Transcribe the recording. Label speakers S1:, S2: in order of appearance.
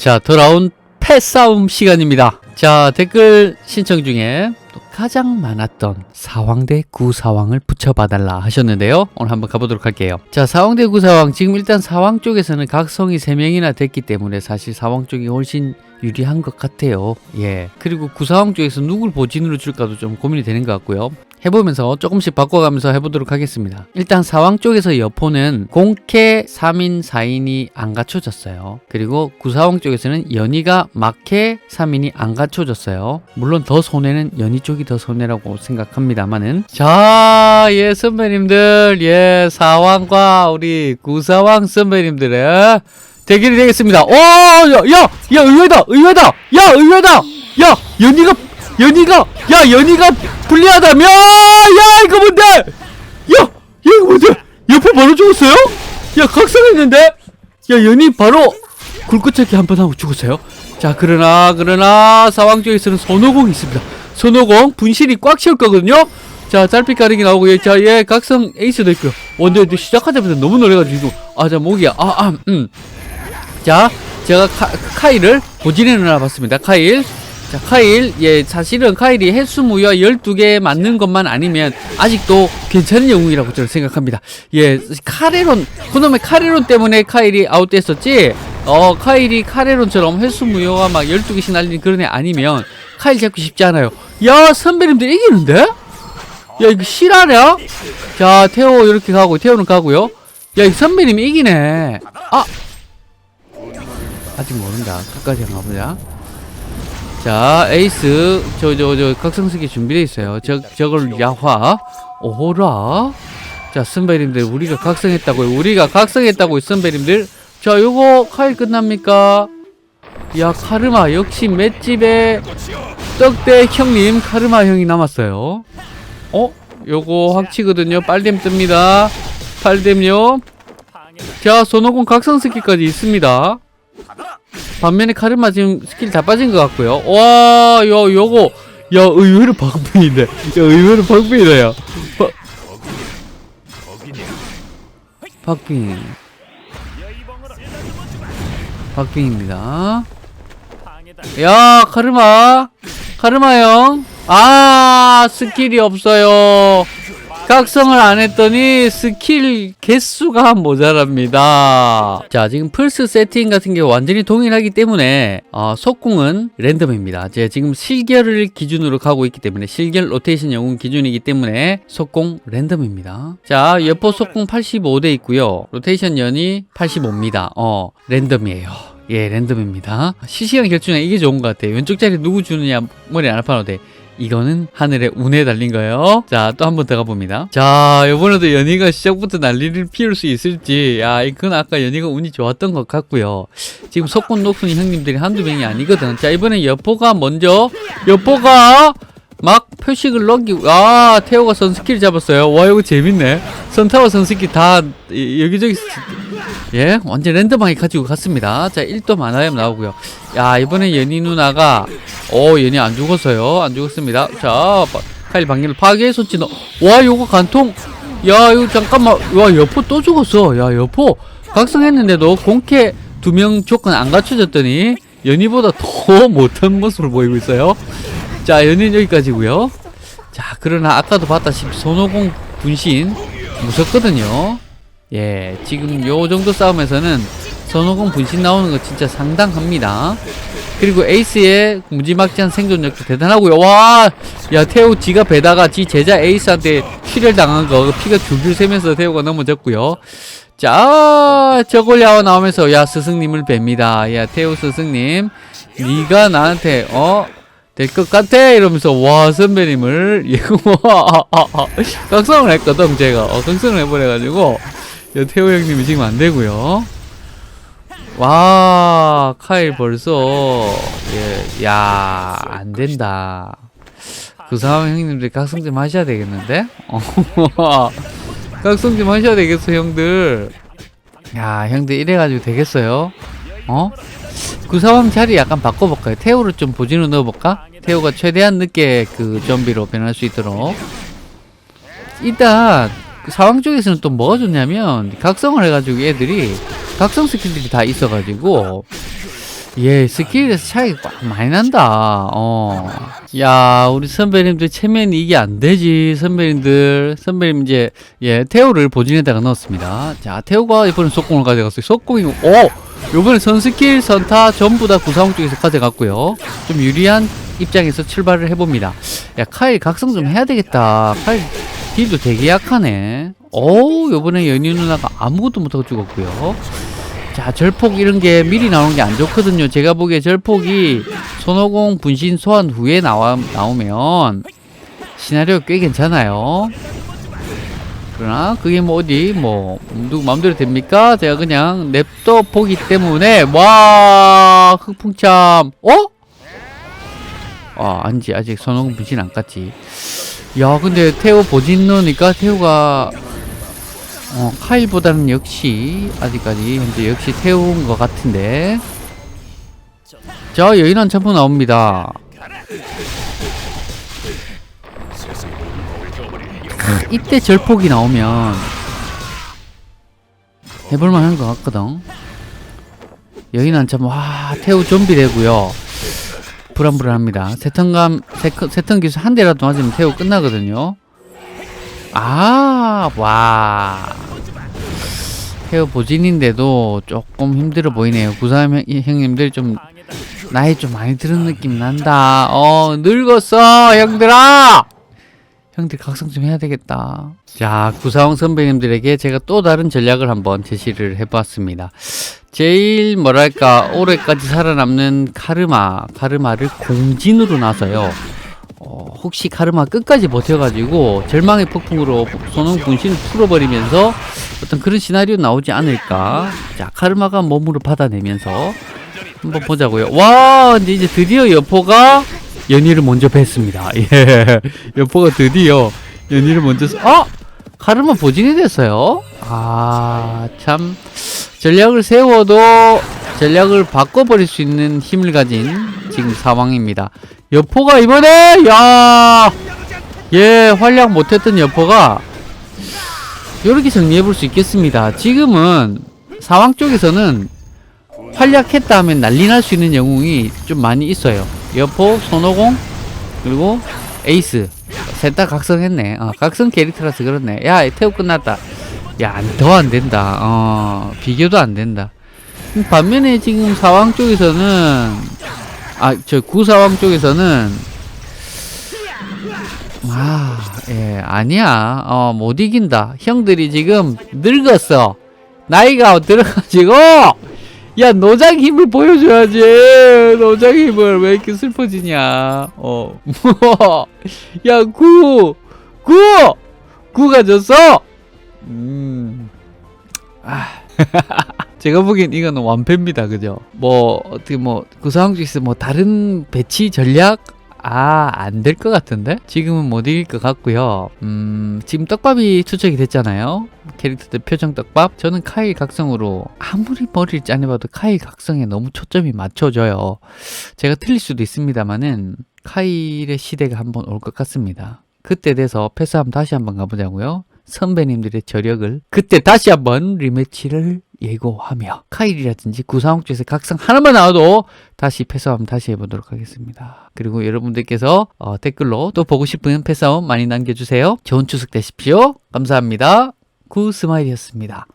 S1: 자, 돌아온 패싸움 시간입니다. 자, 댓글 신청 중에 또 가장 많았던 사왕대 구사왕을 붙여봐달라 하셨는데요. 오늘 한번 가보도록 할게요. 자, 사왕대 구사왕. 지금 일단 사왕 쪽에서는 각성이 3명이나 됐기 때문에 사실 사왕 쪽이 훨씬 유리한 것 같아요. 예. 그리고 구사왕 쪽에서 누굴 보진으로 줄까도 좀 고민이 되는 것 같고요. 해보면서 조금씩 바꿔가면서 해보도록 하겠습니다. 일단 사왕 쪽에서 여포는 공캐 3인 4인이 안 갖춰졌어요. 그리고 구사왕 쪽에서는 연희가 막캐 3인이 안 갖춰졌어요. 물론 더 손해는 연희 쪽이 더 손해라고 생각합니다만은 자, 예 선배님들, 예 사왕과 우리 구사왕 선배님들의 대결이 되겠습니다. 오, 야, 야, 야, 의외다, 의외다, 야, 의외다, 야, 연희가, 연희가, 야, 연희가 불리하다며, 야, 이거 뭔데? 야, 야, 이거 뭔데? 옆에 바로 죽었어요? 야, 각성했는데? 야, 연희 바로 굴骨찾기 한 번 하고 죽었어요. 자, 그러나, 그러나, 사왕 쪽에서는 손오공이 있습니다. 손오공, 분실이 꽉 채울 거거든요? 자, 짤빛 가리기 나오고, 예, 자, 예, 각성 에이스도 있고요. 원래 시작하자마자 너무 놀래가지고, 아, 자, 목이야. 아, 아, 음. 자, 제가 카, 카일을 보진해 놔봤습니다. 카일. 자, 카일. 예, 사실은 카일이 헬스무효와 12개 맞는 것만 아니면 아직도 괜찮은 영웅이라고 저는 생각합니다. 예, 카레론, 그놈의 카레론 때문에 카일이 아웃됐었지, 어, 카일이 카레론처럼 헬스무효와 막 12개씩 날리는 그런 애 아니면 카일 잡기 쉽지 않아요. 야, 선배님들 이기는데? 야, 이거 실화냐? 자, 태호 이렇게 가고, 태호는 가고요. 야, 이 선배님이 이기네. 아! 아직 모른다. 끝까지 한번 가보자. 자, 에이스. 저, 저, 저, 각성스기 준비되어 있어요. 저, 저걸 야화. 오호라. 자, 선배님들, 우리가 각성했다고요. 우리가 각성했다고요, 선배님들. 자, 요거 카일 끝납니까? 야, 카르마. 역시 맷집에 떡대 형님, 카르마 형이 남았어요. 어? 요거 확치거든요. 빨댐 뜹니다. 빨댐요. 자, 손오공 각성스기까지 있습니다. 반면에 카르마 지금 스킬 다 빠진 것 같고요. 와, 요, 요거. 야, 의외로 방풍인데. 야, 의외로 방풍이다, 야. 바, 박빙. 박빙입니다. 야, 카르마. 카르마 형. 아, 스킬이 없어요. 각성을 안 했더니 스킬 개수가 모자랍니다. 자, 지금 플스 세팅 같은 게 완전히 동일하기 때문에 어, 속궁은 랜덤입니다. 제가 지금 실결을 기준으로 가고 있기 때문에 실결 로테이션 영웅 기준이기 때문에 속궁 랜덤입니다. 자, 여포 속궁 85대 있고요. 로테이션 연이 85입니다. 어, 랜덤이에요. 예, 랜덤입니다. 실시간 결정에 이게 좋은 것 같아요. 왼쪽 자리 누구 주느냐 머리 안 아파도 돼. 이거는 하늘의 운에 달린 거예요. 자, 또 한 번 더 가봅니다. 자, 이번에도 연희가 시작부터 난리를 피울 수 있을지. 야, 이건 아까 연희가 운이 좋았던 것 같고요. 지금 석곤 녹순이 형님들이 한두 명이 아니거든. 자, 이번엔 여포가 먼저, 여포가 막 표식을 넘기고, 아, 태호가 선스킬 잡았어요. 와, 이거 재밌네. 선타와 선스킬 다 이- 여기저기, 쓰- 예, 완전 랜덤하게 가지고 갔습니다. 자, 1도 만화염 나오고요. 야, 이번에 연희 누나가, 오, 연희 안 죽었어요. 안 죽었습니다. 자, 바- 카일 방해를 파괴 손치 넣, 와, 요거 간통, 야, 이거 잠깐만, 와, 여포 또 죽었어. 야, 여포 각성했는데도 공캐 두 명 조건 안 갖춰졌더니 연희보다 더 못한 모습을 보이고 있어요. 자, 연희는 여기까지고요. 자, 그러나 아까도 봤다시피 손오공 분신 무섭거든요. 예, 지금 요 정도 싸움에서는 손오공 분신 나오는 거 진짜 상당합니다. 그리고 에이스의 무지막지한 생존력도 대단하고요. 와, 야 태우 지가 배다가 지 제자 에이스한테 출혈 당한 거 피가 줄줄 새면서 태우가 넘어졌고요. 자, 저걸 야와 나오면서 야 스승님을 뵙니다. 야 태우 스승님, 네가 나한테 어 될 것 같아 이러면서 와 선배님을 와 각성을 했거든 제가 어, 각성을 해버려가지고 야, 태우 형님이 지금 안 되고요. 와 카일 벌써 예, 야, 안 된다. 그 상황 형님들 각성 좀 하셔야 되겠는데? 어, 각성 좀 하셔야 되겠어, 형들. 야, 형들 이래가지고 되겠어요? 어? 그 상황 자리 약간 바꿔볼까요? 태우를 좀 보진으로 넣어볼까? 태우가 최대한 늦게 그 좀비로 변할 수 있도록. 일단, 그 상황 쪽에서는 또 뭐가 좋냐면, 각성을 해가지고 얘들이, 각성 스킬들이 다 있어가지고, 예, 스킬에서 차이가 꽉 많이 난다. 어. 야, 우리 선배님들 체면이 이게 안 되지. 선배님들. 선배님 이제, 예, 태우를 보진에다가 넣었습니다. 자, 태우가 이번엔 속공을 가져갔어요. 속공이, 오! 요번에 선스킬, 선타 전부 다 구사홍 쪽에서 가져갔고요. 좀 유리한 입장에서 출발을 해봅니다. 야, 카일 각성 좀 해야 되겠다. 카일 딜도 되게 약하네. 오, 요번에 연희 누나가 아무것도 못하고 죽었고요. 자, 절폭 이런 게 미리 나오는 게 안 좋거든요. 제가 보기에 절폭이 손오공 분신 소환 후에 나와, 나오면 시나리오 꽤 괜찮아요. 그러나 그게 뭐 어디 뭐 누구 마음대로 됩니까? 제가 그냥 냅둬 보기 때문에 와 흑풍참 어? 아 아니지 아직 손오공 분신 안 깠지. 야 근데 태우 보진 넣으니까 태우가 어, 카일보다는 역시 아직까지 현재 역시 태우인 것 같은데 자 여인한 챔프 나옵니다 이때 절폭이 나오면 해볼만 한 것 같거든 여인한 참, 와, 태우 좀비 되고요 불안불안합니다 세턴감, 세턴 기술 한 대라도 맞으면 태우 끝나거든요 아, 와. 헤어 보진인데도 조금 힘들어 보이네요. 형- 형님들 좀 나이 좀 많이 들은 느낌 난다. 어, 늙었어, 형들아! 형들 각성 좀 해야 되겠다. 자, 구사홍 선배님들에게 제가 또 다른 전략을 한번 제시를 해봤습니다. 제일 뭐랄까, 올해까지 살아남는 카르마, 카르마를 공진으로 나서요. 어, 혹시 카르마 끝까지 버텨가지고 절망의 폭풍으로 손흥 분신을 풀어버리면서 어떤 그런 시나리오 나오지 않을까. 자, 카르마가 몸으로 받아내면서 한번 보자고요. 와, 이제 드디어 여포가 연희를 먼저 뺐습니다. 예. 여포가 드디어 연희를 먼저, 써- 아! 카르마 보진이 됐어요? 아, 참. 전략을 세워도 전략을 바꿔버릴 수 있는 힘을 가진 지금 상황입니다. 여포가 이번에, 야! 예, 활약 못했던 여포가 이렇게 정리해볼 수 있겠습니다. 지금은 사왕 쪽에서는 활약했다 하면 난리 날 수 있는 영웅이 좀 많이 있어요. 여포, 손오공, 그리고 에이스. 셋 다 각성했네. 어, 각성 캐릭터라서 그렇네. 야, 태우 끝났다. 야, 더 안 된다. 어, 비교도 안 된다. 반면에 지금 사왕 쪽에서는, 아, 저 구사왕 쪽에서는, 아, 예, 아니야. 어, 못 이긴다. 형들이 지금 늙었어. 나이가 들어가지고, 야, 노장 힘을 보여줘야지. 노장 힘을 왜 이렇게 슬퍼지냐. 어, 뭐, 야, 구, 구! 구가 졌어! 음, 아. 제가 보기엔 이거는 완패입니다. 그죠? 뭐, 어떻게 뭐, 그 상황 중에서 뭐, 다른 배치 전략? 아, 안 될 것 같은데? 지금은 못 이길 것 같고요. 음, 지금 떡밥이 추적이 됐잖아요. 캐릭터들 표정 떡밥. 저는 카일 각성으로 아무리 머리를 짜내봐도 카일 각성에 너무 초점이 맞춰져요. 제가 틀릴 수도 있습니다만은 카일의 시대가 한번 올 것 같습니다. 그때 돼서 패스하면 다시 한번 가보자고요. 선배님들의 저력을 그때 다시 한번 리매치를 예고하며 카일이라든지 구사홍 쪽에서 각성 하나만 나와도 다시 패싸움 다시 해보도록 하겠습니다. 그리고 여러분들께서 어, 댓글로 또 보고 싶은 패싸움 많이 남겨주세요. 좋은 추석 되십시오. 감사합니다. 구스마일이었습니다.